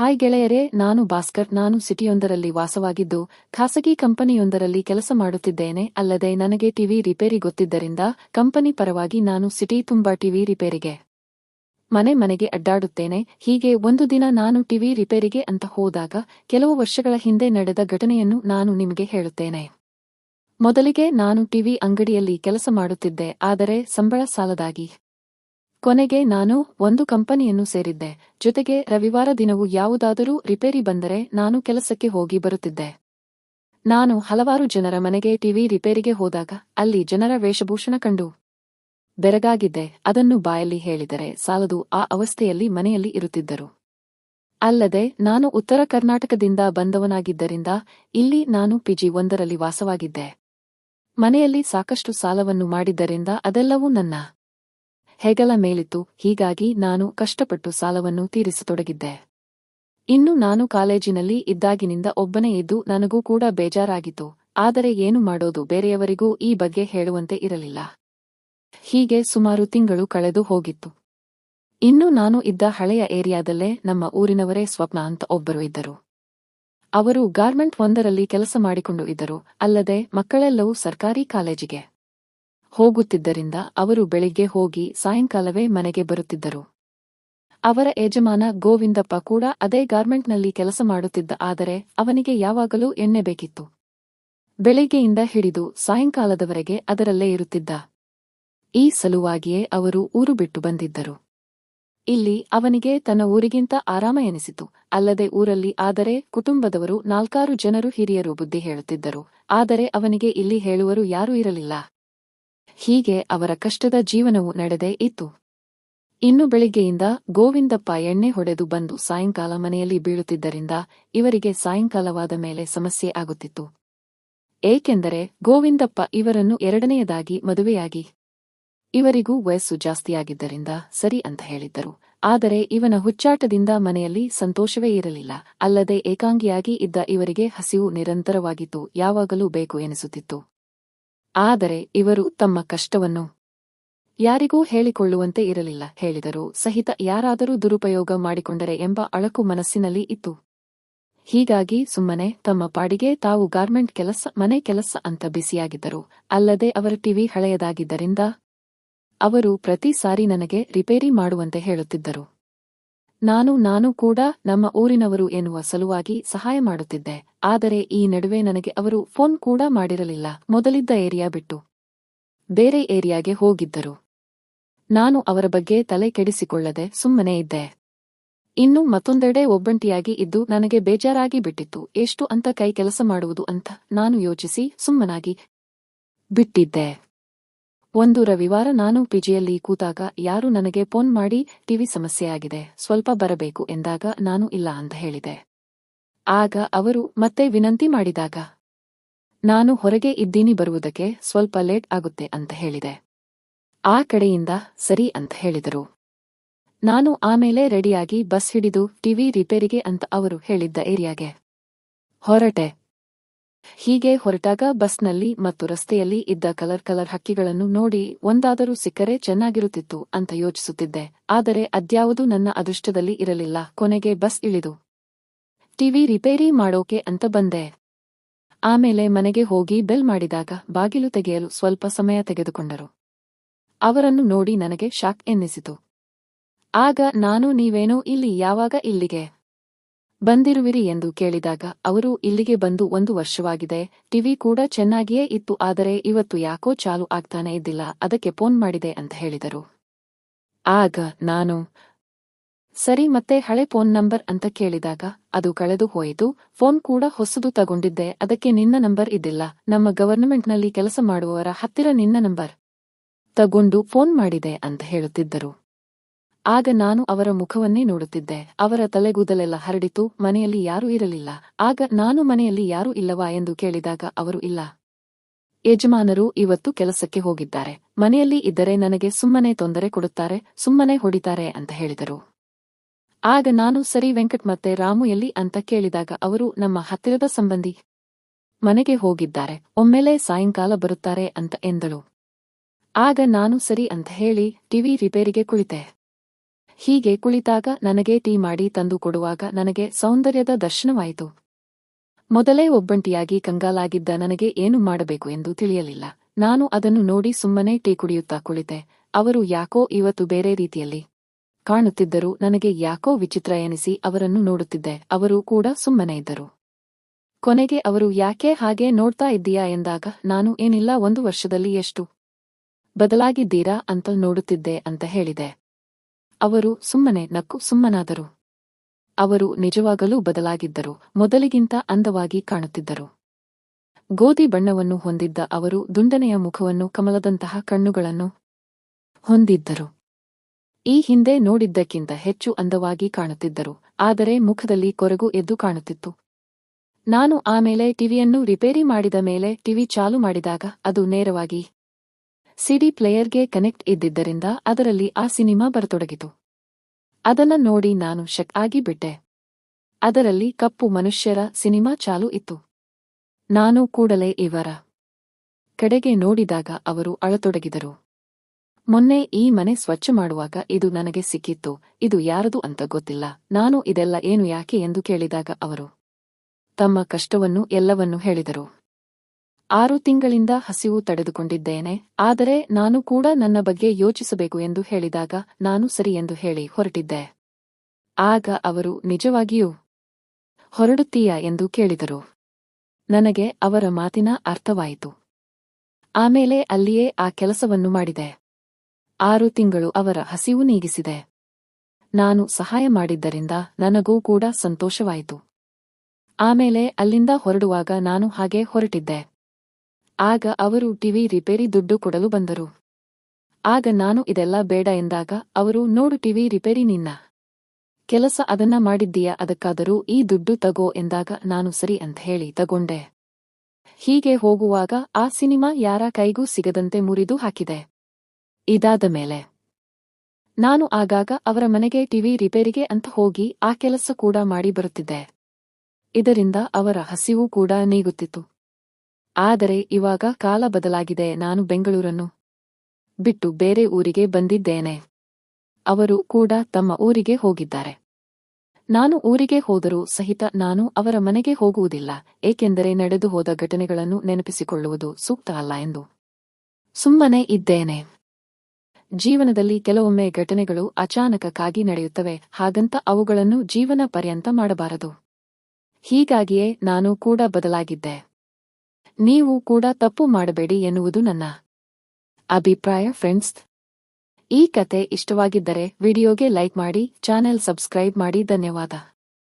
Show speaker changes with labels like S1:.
S1: Hi ಗೆಳೆಯರೇ, ನಾನು ಭಾಸ್ಕರ್. ನಾನು ಸಿಟಿಯೊಂದರಲ್ಲಿ ವಾಸವಾಗಿದ್ದು, ಖಾಸಗಿ ಕಂಪನಿಯೊಂದರಲ್ಲಿ ಕೆಲಸ ಮಾಡುತ್ತಿದ್ದೇನೆ. ಅಲ್ಲದೆ ನನಗೆ ಟಿವಿ ರಿಪೇರಿ ಗೊತ್ತಿದ್ದರಿಂದ, ಕಂಪನಿ ಪರವಾಗಿ ನಾನು ಸಿಟಿ ತುಂಬಾ ಟಿವಿ ರಿಪೇರಿಗೆ. ಮನೆ ಮನೆಗೆ ಅಡ್ಡಾಡುತ್ತೇನೆ. ಹೀಗೆ ಒಂದು ದಿನ ನಾನು ಟಿವಿ ರಿಪೇರಿಗೆ ಅಂತ ಹೋದಾಗ, ಕೆಲವು ವರ್ಷಗಳ ಹಿಂದೆ ನಡೆದ ಘಟನೆಯನ್ನು ನಾನು ನಿಮಗೆ ಹೇಳುತ್ತೇನೆ. ಮೊದಲಿಗೆ ನಾನು ಟಿವಿ ಅಂಗಡಿಯಲ್ಲಿ ಕೆಲಸ ಮಾಡುತ್ತಿದ್ದೆ. ಆದರೆ, ಸಂಬಳ ಸಾಲದಾಗಿ ಕೊನೆಗೆ ನಾನು ಒಂದು ಕಂಪನಿಯನ್ನು ಸೇರಿದ್ದೆ, ಜೊತೆಗೆ ರವಿವಾರ ದಿನವೂ ಯಾವುದಾದರೂ ರಿಪೇರಿ ಬಂದರೆ ನಾನು ಕೆಲಸಕ್ಕೆ ಹೋಗಿ ಬರುತ್ತಿದ್ದೆ. ನಾನು ಹಲವಾರು ಜನರ ಮನೆಗೆ ಟಿವಿ ರಿಪೇರಿಗೆ ಹೋದಾಗ ಅಲ್ಲಿ ಜನರ ವೇಷಭೂಷಣ ಕಂಡು. ಬೆರಗಾಗಿದ್ದೆ, ಅದನ್ನು ಬಾಯಲ್ಲಿ ಹೇಳಿದರೆ ಸಾಲದು ಆ ಅವಸ್ಥೆಯಲ್ಲಿ ಮನೆಯಲ್ಲಿ ಇರುತ್ತಿದ್ದರು. ಅಲ್ಲದೆ ನಾನು ಉತ್ತರ ಕರ್ನಾಟಕದಿಂದ ಬಂದವನಾಗಿದ್ದರಿಂದ ಇಲ್ಲಿ ನಾನು ಪಿಜಿ ಒಂದರಲ್ಲಿ ವಾಸವಾಗಿದ್ದೆ. ಮನೆಯಲ್ಲಿ ಸಾಕಷ್ಟು ಸಾಲವನ್ನು ಮಾಡಿದ್ದರಿಂದ ಅದೆಲ್ಲವೂ ನನ್ನ ಹೆಗಲ ಮೇಲಿತ್ತು. ಹೀಗಾಗಿ ನಾನು ಕಷ್ಟಪಟ್ಟು ಸಾಲವನ್ನು ತೀರಿಸತೊಡಗಿದ್ದೆ. ಇನ್ನು ನಾನು ಕಾಲೇಜಿನಲ್ಲಿ ಇದ್ದಾಗಿನಿಂದ ಒಬ್ಬನೇ ಇದ್ದು ನನಗೂ ಕೂಡ ಬೇಜಾರಾಗಿತ್ತು. ಆದರೆ ಏನು ಮಾಡೋದು? ಬೇರೆಯವರಿಗೂ ಈ ಬಗ್ಗೆ ಹೇಳುವಂತೆ ಇರಲಿಲ್ಲ. ಹೀಗೆ ಸುಮಾರು ತಿಂಗಳು ಕಳೆದು ಹೋಗಿತ್ತು. ಇನ್ನು ನಾನು ಇದ್ದ ಹಳೆಯ ಏರಿಯಾದಲ್ಲೇ ನಮ್ಮ ಊರಿನವರೇ ಸ್ವಪ್ನ ಅಂತ ಒಬ್ಬರು ಇದ್ದರು. ಅವರು ಗಾರ್ಮೆಂಟ್ ಒಂದರಲ್ಲಿ ಕೆಲಸ ಮಾಡಿಕೊಂಡು ಇದ್ದರು. ಅಲ್ಲದೆ ಮಕ್ಕಳೆಲ್ಲವೂ ಸರ್ಕಾರಿ ಕಾಲೇಜಿಗೆ. ಹೋಗುತ್ತಿದ್ದರಿಂದ ಅವರು ಬೆಳಿಗ್ಗೆ ಹೋಗಿ ಸಾಯಂಕಾಲವೇ ಮನೆಗೆ ಬರುತ್ತಿದ್ದರು. ಅವರ ಯಜಮಾನ ಗೋವಿಂದಪ್ಪ ಕೂಡ ಅದೇ ಗಾರ್ಮೆಂಟ್ನಲ್ಲಿ ಕೆಲಸ ಮಾಡುತ್ತಿದ್ದ ಆದರೆ ಅವನಿಗೆ ಯಾವಾಗಲೂ ಎಣ್ಣೆ ಬೇಕಿತ್ತು. ಬೆಳಿಗ್ಗೆಯಿಂದ ಹಿಡಿದು ಸಾಯಂಕಾಲದವರೆಗೆ ಅದರಲ್ಲೇ ಇರುತ್ತಿದ್ದ. ಈ ಸಲುವಾಗಿಯೇ ಅವರು ಊರು ಬಿಟ್ಟು ಬಂದಿದ್ದರು. ಇಲ್ಲಿ ಅವನಿಗೆ ತನ್ನ ಊರಿಗಿಂತ ಆರಾಮ ಎನಿಸಿತು. ಅಲ್ಲದೆ ಊರಲ್ಲಿ ಆದರೆ ಕುಟುಂಬದವರು ನಾಲ್ಕಾರು ಜನರು ಹಿರಿಯರು ಬುದ್ಧಿ ಹೇಳುತ್ತಿದ್ದರು. ಆದರೆ ಅವನಿಗೆ ಇಲ್ಲಿ ಹೇಳುವರು ಯಾರೂ ಇರಲಿಲ್ಲ. ಹೀಗೆ ಅವರ ಕಷ್ಟದ ಜೀವನವು ನಡೆದೇ ಇತ್ತು. ಇನ್ನು ಬೆಳಿಗ್ಗೆಯಿಂದ ಗೋವಿಂದಪ್ಪ ಎಣ್ಣೆ ಹೊಡೆದು ಬಂದು ಸಾಯಂಕಾಲ ಮನೆಯಲ್ಲಿ ಬೀಳುತ್ತಿದ್ದರಿಂದ ಇವರಿಗೆ ಸಾಯಂಕಾಲವಾದ ಮೇಲೆ ಸಮಸ್ಯೆ ಆಗುತ್ತಿತ್ತು. ಏಕೆಂದರೆ ಗೋವಿಂದಪ್ಪ ಇವರನ್ನು ಎರಡನೆಯದಾಗಿ ಮದುವೆಯಾಗಿ. ಇವರಿಗೂ ವಯಸ್ಸು ಜಾಸ್ತಿಯಾಗಿದ್ದರಿಂದ ಸರಿ ಅಂತ ಹೇಳಿದ್ದರು. ಆದರೆ ಇವನ ಹುಚ್ಚಾಟದಿಂದ ಮನೆಯಲ್ಲಿ ಸಂತೋಷವೇ ಇರಲಿಲ್ಲ. ಅಲ್ಲದೆ ಏಕಾಂಗಿಯಾಗಿ ಇದ್ದ ಇವರಿಗೆ ಹಸಿವು ನಿರಂತರವಾಗಿತ್ತು. ಯಾವಾಗಲೂ ಬೇಕು ಎನಿಸುತ್ತಿತ್ತು. ಆದರೆ ಇವರು ತಮ್ಮ ಕಷ್ಟವನ್ನು ಯಾರಿಗೂ ಹೇಳಿಕೊಳ್ಳುವಂತೆ ಇರಲಿಲ್ಲ, ಹೇಳಿದರು, ಸಹಿತ ಯಾರಾದರೂ ದುರುಪಯೋಗ ಮಾಡಿಕೊಂಡರೆ ಎಂಬ ಅಳಕು ಮನಸ್ಸಿನಲ್ಲಿ ಇತ್ತು. ಹೀಗಾಗಿ ಸುಮ್ಮನೆ, ತಮ್ಮ ಪಾಡಿಗೆ ತಾವು ಗಾರ್ಮೆಂಟ್ ಕೆಲಸ, ಮನೆ ಕೆಲಸ ಅಂತ ಬಿಸಿಯಾಗಿದ್ದರು ಅಲ್ಲದೆ ಅವರ ಟಿವಿ ಹಳೆಯದಾಗಿದ್ದರಿಂದ ಅವರು ಪ್ರತಿ ಸಾರಿ ನನಗೆ ರಿಪೇರಿ ಮಾಡುವಂತೆ ಹೇಳುತ್ತಿದ್ದರು. ನಾನು ನಾನು ಕೂಡ ನಮ್ಮ ಊರಿನವರು ಎನ್ನುವ ಸಲುವಾಗಿ ಸಹಾಯ ಮಾಡುತ್ತಿದ್ದೆ. ಆದರೆ ಈ ನಡುವೆ ನನಗೆ ಅವರು ಫೋನ್ ಕೂಡ ಮಾಡಿರಲಿಲ್ಲ. ಮೊದಲಿದ್ದ ಏರಿಯಾ ಬಿಟ್ಟು ಬೇರೆ ಏರಿಯಾಗೆ ಹೋಗಿದ್ದರು. ನಾನು ಅವರ ಬಗ್ಗೆ ತಲೆ ಕೆಡಿಸಿಕೊಳ್ಳದೆ ಸುಮ್ಮನೆ ಇದ್ದೆ. ಇನ್ನು ಮತ್ತೊಂದೆಡೆ ಒಬ್ಬಂಟಿಯಾಗಿ ಇದ್ದು ನನಗೆ ಬೇಜಾರಾಗಿ ಬಿಟ್ಟಿತ್ತು. ಎಷ್ಟು ಅಂತ ಕೈ ಕೆಲಸ ಮಾಡುವುದು ಅಂತ ನಾನು ಯೋಚಿಸಿ ಸುಮ್ಮನಾಗಿ ಬಿಟ್ಟಿದ್ದೆ. ಒಂದು ರವಿವಾರ ನಾನು ಪಿಜಿಯಲ್ಲಿ ಕೂತಾಗ ಯಾರು ನನಗೆ ಫೋನ್ ಮಾಡಿ ಟಿವಿ ಸಮಸ್ಯೆಯಾಗಿದೆ ಸ್ವಲ್ಪ ಬರಬೇಕು ಎಂದಾಗ ನಾನು ಇಲ್ಲ ಅಂತ ಹೇಳಿದೆ. ಆಗ ಅವರು ಮತ್ತೆ ವಿನಂತಿ ಮಾಡಿದಾಗ, ನಾನು ಹೊರಗೆ ಇದ್ದೀನಿ ಬರುವುದಕ್ಕೆ ಸ್ವಲ್ಪ ಲೇಟ್ ಆಗುತ್ತೆ ಅಂತ ಹೇಳಿದೆ. ಆ ಕಡೆಯಿಂದ ಸರಿ ಅಂತ ಹೇಳಿದರು. ನಾನು ಆಮೇಲೆ ರೆಡಿಯಾಗಿ ಬಸ್ ಹಿಡಿದು ಟಿವಿ ರಿಪೇರಿಗೆ ಅಂತ ಅವರು ಹೇಳಿದ್ದ ಏರಿಯಾಗೆ ಹೊರಟೆ. ಹೀಗೆ ಹೊರಟಾಗ ಬಸ್ನಲ್ಲಿ ಮತ್ತು ರಸ್ತೆಯಲ್ಲಿ ಇದ್ದ ಕಲರ್ ಕಲರ್ ಹಕ್ಕಿಗಳನ್ನು ನೋಡಿ ಒಂದಾದರೂ ಸಿಕ್ಕರೆ ಚೆನ್ನಾಗಿರುತ್ತಿತ್ತು ಅಂತ ಯೋಚಿಸುತ್ತಿದ್ದೆ. ಆದರೆ ಅದ್ಯಾವುದೂ ನನ್ನ ಅದೃಷ್ಟದಲ್ಲಿ ಇರಲಿಲ್ಲ. ಕೊನೆಗೆ ಬಸ್ ಇಳಿದು ಟಿವಿ ರಿಪೇರಿ ಮಾಡೋಕೆ ಅಂತ ಬಂದೆ. ಆಮೇಲೆ ಮನೆಗೆ ಹೋಗಿ ಬೆಲ್ ಮಾಡಿದಾಗ ಬಾಗಿಲು ತೆಗೆಯಲು ಸ್ವಲ್ಪ ಸಮಯ ತೆಗೆದುಕೊಂಡರು. ಅವರನ್ನು ನೋಡಿ ನನಗೆ ಶಾಕ್ ಎನ್ನಿಸಿತು. ಆಗ ನಾನು ನೀವೇನೋ ಇಲ್ಲಿ ಯಾವಾಗ ಇಲ್ಲಿಗೆ ಬಂದಿರುವಿರಿ ಎಂದು ಕೇಳಿದಾಗ ಅವರು ಇಲ್ಲಿಗೆ ಬಂದು ಒಂದು ವರ್ಷವಾಗಿದೆ, ಟಿವಿ ಕೂಡ ಚೆನ್ನಾಗಿಯೇ ಇತ್ತು, ಆದರೆ ಇವತ್ತು ಯಾಕೋ ಚಾಲು ಆಗ್ತಾನೆ ಇದ್ದಿಲ್ಲ, ಅದಕ್ಕೆ ಫೋನ್ ಮಾಡಿದೆ ಅಂತ ಹೇಳಿದರು. ಆಗ ನಾನು ಸರಿ, ಮತ್ತೆ ಹಳೆ ಫೋನ್ ನಂಬರ್ ಅಂತ ಕೇಳಿದಾಗ ಅದು ಕಳೆದು ಹೋಯಿತು. ಫೋನ್ ಕೂಡ ಹೊಸದು ತಗೊಂಡಿದ್ದೆ, ಅದಕ್ಕೆ ನಿನ್ನ ನಂಬರ್ ಇದ್ದಿಲ್ಲ ನಮ್ಮ ಗವರ್ನಮೆಂಟ್ನಲ್ಲಿ ಕೆಲಸ ಮಾಡುವವರ ಹತ್ತಿರ ನಿನ್ನ ನಂಬರ್ ತಗೊಂಡು ಫೋನ್ ಮಾಡಿದೆ ಅಂತ ಹೇಳುತ್ತಿದ್ದರು. ಆಗ ನಾನು ಅವರ ಮುಖವನ್ನೇ ನೋಡುತ್ತಿದ್ದೆ. ಅವರ ತಲೆಗೂದಲೆಲ್ಲ ಹರಡಿತು, ಮನೆಯಲ್ಲಿ ಯಾರೂ ಇರಲಿಲ್ಲ. ಆಗ ನಾನು ಮನೆಯಲ್ಲಿ ಯಾರೂ ಇಲ್ಲವಾ ಎಂದು ಕೇಳಿದಾಗ ಅವರು, ಇಲ್ಲ. ಯಜಮಾನರು ಇವತ್ತು ಕೆಲಸಕ್ಕೆ ಹೋಗಿದ್ದಾರೆ. ಮನೆಯಲ್ಲಿ ಇದ್ದರೆ ನನಗೆ ಸುಮ್ಮನೆ ತೊಂದರೆ ಕೊಡುತ್ತಾರೆ, ಸುಮ್ಮನೆ ಹೊಡಿತಾರೆ ಅಂತ ಹೇಳಿದರು. ಆಗ ನಾನು ಸರಿ ವೆಂಕಟ್ ಮತ್ತೆ ರಾಮು ಎಲ್ಲಿ ಅಂತ ಕೇಳಿದಾಗ ಅವರು ನಮ್ಮ ಹತ್ತಿರದ ಸಂಬಂಧಿ ಮನೆಗೆ ಹೋಗಿದ್ದಾರೆ, ಒಮ್ಮೆಲೆ ಸಾಯಂಕಾಲ ಬರುತ್ತಾರೆ ಅಂತ ಎಂದಳು. ಆಗ ನಾನು ಸರಿ ಅಂತ ಹೇಳಿ ಟಿವಿ ರಿಪೇರಿಗೆ ಕುಳಿತೆ. ಹೀಗೆ ಕುಳಿತಾಗ ನನಗೆ ಟೀ ಮಾಡಿ ತಂದು ಕೊಡುವಾಗ ನನಗೆ ಸೌಂದರ್ಯದ ದರ್ಶನವಾಯಿತು. ಮೊದಲೇ ಒಬ್ಬಂಟಿಯಾಗಿ ಕಂಗಾಲಾಗಿದ್ದ ನನಗೆ ಏನು ಮಾಡಬೇಕು ಎಂದು ತಿಳಿಯಲಿಲ್ಲ. ನಾನು ಅದನ್ನು ನೋಡಿ ಸುಮ್ಮನೆ ಟೀ ಕುಡಿಯುತ್ತಾ ಕುಳಿತೆ. ಅವರು ಯಾಕೋ ಇವತ್ತು ಬೇರೆ ರೀತಿಯಲ್ಲಿ ಕಾಣುತ್ತಿದ್ದರು ನನಗೆ ಯಾಕೋ ವಿಚಿತ್ರ ಎನಿಸಿ ಅವರನ್ನು ನೋಡುತ್ತಿದ್ದೆ. ಅವರು ಕೂಡ ಸುಮ್ಮನೆ ಇದ್ದರು. ಕೊನೆಗೆ ಅವರು, ಯಾಕೆ ಹಾಗೆ ನೋಡ್ತಾ ಇದ್ದೀಯಾ? ಎಂದಾಗ, ನಾನು ಏನಿಲ್ಲ, ಒಂದು ವರ್ಷದಲ್ಲಿ ಎಷ್ಟು ಬದಲಾಗಿದ್ದೀರಾ ಅಂತ ನೋಡುತ್ತಿದ್ದೆ ಅಂತ ಹೇಳಿದೆ. ಅವರು ಸುಮ್ಮನೆ, ನಕ್ಕು ಸುಮ್ಮನಾದರು. ಅವರು ನಿಜವಾಗಲೂ ಬದಲಾಗಿದ್ದರು, ಮೊದಲಿಗಿಂತ ಅಂದವಾಗಿ ಕಾಣುತ್ತಿದ್ದರು. ಗೋಧಿ ಬಣ್ಣವನ್ನು ಹೊಂದಿದ್ದ ಅವರು ದುಂಡನೆಯ ಮುಖವನ್ನು ಕಮಲದಂತಹ ಕಣ್ಣುಗಳನ್ನು ಹೊಂದಿದ್ದರು. ಈ ಹಿಂದೆ ನೋಡಿದ್ದಕ್ಕಿಂತ ಹೆಚ್ಚು ಅಂದವಾಗಿ ಕಾಣುತ್ತಿದ್ದರು, ಆದರೆ ಮುಖದಲ್ಲಿ ಕೊರಗು ಎದ್ದು ಕಾಣುತ್ತಿತ್ತು. ನಾನು ಆಮೇಲೆ ಟಿವಿಯನ್ನು ರಿಪೇರಿ ಮಾಡಿದ ಮೇಲೆ ಟಿವಿ ಚಾಲು ಮಾಡಿದಾಗ ಅದು ನೇರವಾಗಿ ಸಿಡಿ ಪ್ಲೇಯರ್ಗೆ ಕನೆಕ್ಟ್ ಇದ್ದಿದ್ದರಿಂದ ಅದರಲ್ಲಿ ಆ ಸಿನಿಮಾ ಬರತೊಡಗಿತು. ಅದನ್ನ ನೋಡಿ ನಾನು ಶಕ್ ಆಗಿಬಿಟ್ಟೆ ಅದರಲ್ಲಿ ಕಪ್ಪು ಮನುಷ್ಯರ ಸಿನಿಮಾ ಚಾಲು ಇತ್ತು. ನಾನು ಕೂಡಲೇ ಇವರ ಕಡೆಗೆ ನೋಡಿದಾಗ ಅವರು ಅಳತೊಡಗಿದರು. ಮೊನ್ನೆ ಈ ಮನೆ ಸ್ವಚ್ಛ ಮಾಡುವಾಗ ಇದು ನನಗೆ ಸಿಕ್ಕಿತ್ತು, ಇದು ಯಾರದು ಅಂತ ಗೊತ್ತಿಲ್ಲ, ನಾನು ಇದೆಲ್ಲ ಏನು ಯಾಕೆ ಎಂದು ಕೇಳಿದಾಗ ಅವರು ತಮ್ಮ ಕಷ್ಟವನ್ನು ಎಲ್ಲವನ್ನೂ ಹೇಳಿದರು. ಆರು ತಿಂಗಳಿಂದ ಹಸಿವು ತಡೆದುಕೊಂಡಿದ್ದೇನೆ, ಆದರೆ ನಾನು ಕೂಡ ನನ್ನ ಬಗ್ಗೆ ಯೋಚಿಸಬೇಕು ಎಂದು ಹೇಳಿದಾಗ ನಾನು ಸರಿ ಎಂದು ಹೇಳಿ ಹೊರಟಿದ್ದೆ. ಆಗ ಅವರು, ನಿಜವಾಗಿಯೂ ಹೊರಡುತ್ತೀಯಾ? ಎಂದು ಕೇಳಿದರು. ನನಗೆ ಅವರ ಮಾತಿನ ಅರ್ಥವಾಯಿತು. ಆಮೇಲೆ ಅಲ್ಲಿಯೇ ಆ ಕೆಲಸವನ್ನು ಮಾಡಿದೆ. ಆರು ತಿಂಗಳು ಅವರ ಹಸಿವು ನೀಗಿಸಿದೆ. ನಾನು ಸಹಾಯ ಮಾಡಿದ್ದರಿಂದ ನನಗೂ ಕೂಡ ಸಂತೋಷವಾಯಿತು. ಆಮೇಲೆ ಅಲ್ಲಿಂದ ಹೊರಡುವಾಗ ನಾನು ಹಾಗೆ ಹೊರಟಿದ್ದೆ. ಆಗ ಅವರು ಟಿವಿ ರಿಪೇರಿ ದುಡ್ಡು ಕೊಡಲು ಬಂದರು. ಆಗ ನಾನು ಇದೆಲ್ಲ ಬೇಡ ಎಂದಾಗ ಅವರು, ನೋಡು ಟಿವಿ ರಿಪೇರಿ ನಿನ್ನ. ಕೆಲಸ ಅದನ್ನ ಮಾಡಿದ್ದೀಯ, ಅದಕ್ಕಾದರೂ ಈ ದುಡ್ಡು ತಗೋ ಎಂದಾಗ ನಾನು ಸರಿ ಅಂತ ಹೇಳಿ ತಗೊಂಡೆ. ಹೀಗೆ ಹೋಗುವಾಗ ಆ ಸಿನಿಮಾ ಯಾರ ಕೈಗೂ ಸಿಗದಂತೆ ಮುರಿದು ಹಾಕಿದೆ. ಇದಾದ ಮೇಲೆ, ನಾನು ಆಗಾಗ ಅವರ ಮನೆಗೆ ಟಿವಿ ರಿಪೇರಿಗೆ ಅಂತ ಹೋಗಿ ಆ ಕೆಲಸ ಕೂಡ ಮಾಡಿ ಬರುತ್ತಿದ್ದೆ. ಇದರಿಂದ ಅವರ ಹಸಿವು ಕೂಡ ನೀಗುತ್ತಿತ್ತು. ಆದರೆ ಇವಾಗ ಕಾಲ ಬದಲಾಗಿದೆ, ನಾನು ಬೆಂಗಳೂರನ್ನು ಬಿಟ್ಟು ಬೇರೆ ಊರಿಗೆ ಬಂದಿದ್ದೇನೆ. ಅವರು ಕೂಡ ತಮ್ಮ ಊರಿಗೆ ಹೋಗಿದ್ದಾರೆ. ನಾನು ಊರಿಗೆ ಹೋದರೂ ಸಹಿತ ನಾನು ಅವರ ಮನೆಗೆ ಹೋಗುವುದಿಲ್ಲ, ಏಕೆಂದರೆ ನಡೆದು ಹೋದ ಘಟನೆಗಳನ್ನು ನೆನಪಿಸಿಕೊಳ್ಳುವುದು ಸೂಕ್ತ ಅಲ್ಲ ಎಂದು ಸುಮ್ಮನೆ ಇದ್ದೇನೆ. ಜೀವನದಲ್ಲಿ ಕೆಲವೊಮ್ಮೆ ಘಟನೆಗಳು ಅಚಾನಕಕ್ಕಾಗಿ ನಡೆಯುತ್ತವೆ, ಹಾಗಂತ ಅವುಗಳನ್ನು ಜೀವನ ಪರ್ಯಂತ ಮಾಡಬಾರದು. ಹೀಗಾಗಿಯೇ ನಾನು ಕೂಡ ಬದಲಾಗಿದ್ದೆ. ನೀವು ಕೂಡ ತಪ್ಪು ಮಾಡಬೇಡಿ ಎನ್ನುವುದು ನನ್ನ ಅಭಿಪ್ರಾಯ ಫ್ರೆಂಡ್ಸ್. ಈ ಕತೆ ಇಷ್ಟವಾಗಿದ್ದರೆ ವಿಡಿಯೋಗೆ ಲೈಕ್ ಮಾಡಿ, ಚಾನೆಲ್ ಸಬ್ಸ್ಕ್ರೈಬ್ ಮಾಡಿ, ಧನ್ಯವಾದ.